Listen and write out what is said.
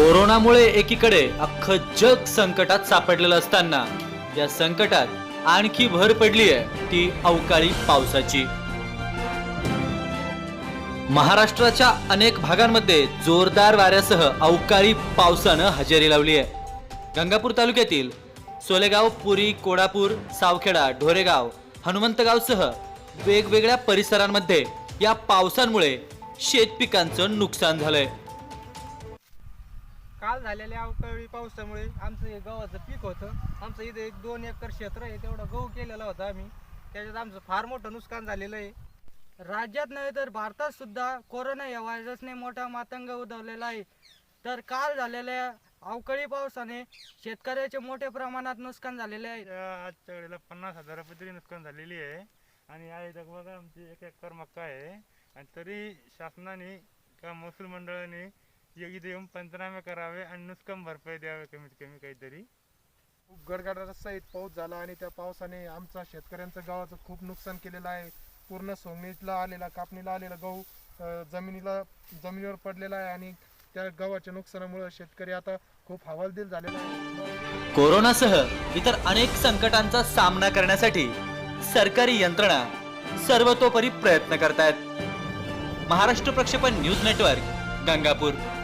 कोरोनामुळे एकीकडे अख्खं जग संकटात सापडलेलं असताना या संकटात आणखी भर पडली आहे ती अवकाळी पावसाची. महाराष्ट्राच्या अनेक भागांमध्ये जोरदार वाऱ्यासह अवकाळी पावसानं हजेरी लावली आहे. गंगापूर तालुक्यातील सोलेगाव पुरी कोडापूर सावखेडा ढोरेगाव हनुमंतगावसह वेगवेगळ्या परिसरांमध्ये या पावसांमुळे शेतपिकांचं नुकसान झालंय. काल झालेल्या अवकाळी पावसामुळे आमचं हे गव्हाचं पीक होतं. आमचं इथे एक दोन एकर क्षेत्र आहे तेवढं गहू केलेला होता आम्ही. त्याच्यात आमचं फार मोठं नुकसान झालेलं आहे. राज्यात नव्हे तर भारतात सुद्धा कोरोना या व्हायरसने मोठा मातंग उदवलेला आहे. तर काल झालेल्या अवकाळी पावसाने शेतकऱ्याचे मोठ्या प्रमाणात नुकसान झालेले आहे. आजच्या वेळेला पन्नास हजारापर्यंत तरी नुकसान झालेली आहे. आणि आहे बघा आमची एक एकर मक्का आहे. आणि तरी शासनाने किंवा महसूल मंडळाने ये- इथे येऊन पंचनामे करावे आणि नुकसान भरपाई द्यावे कमीत कमी काहीतरी. खूप गडगडाटा सहित पाऊस झाला आणि त्या पावसाने आमचा शेतकऱ्यांचं गावाचं खूप नुकसान केलेलं आहे. पूर्ण सोंगणीला आलेला कापणीला आलेला गहू अं, जमिनीला जमिनीवर पडलेला आहे आणि त्या गव्हाच्या नुकसानामुळे शेतकरी आता खूप हवालदिल झालेला आहे. कोरोनासह इतर अनेक संकटांचा सामना करण्यासाठी सरकारी यंत्रणा सर्वतोपरी प्रयत्न करतायत. महाराष्ट्र प्रक्षेपण न्यूज नेटवर्क गंगापूर.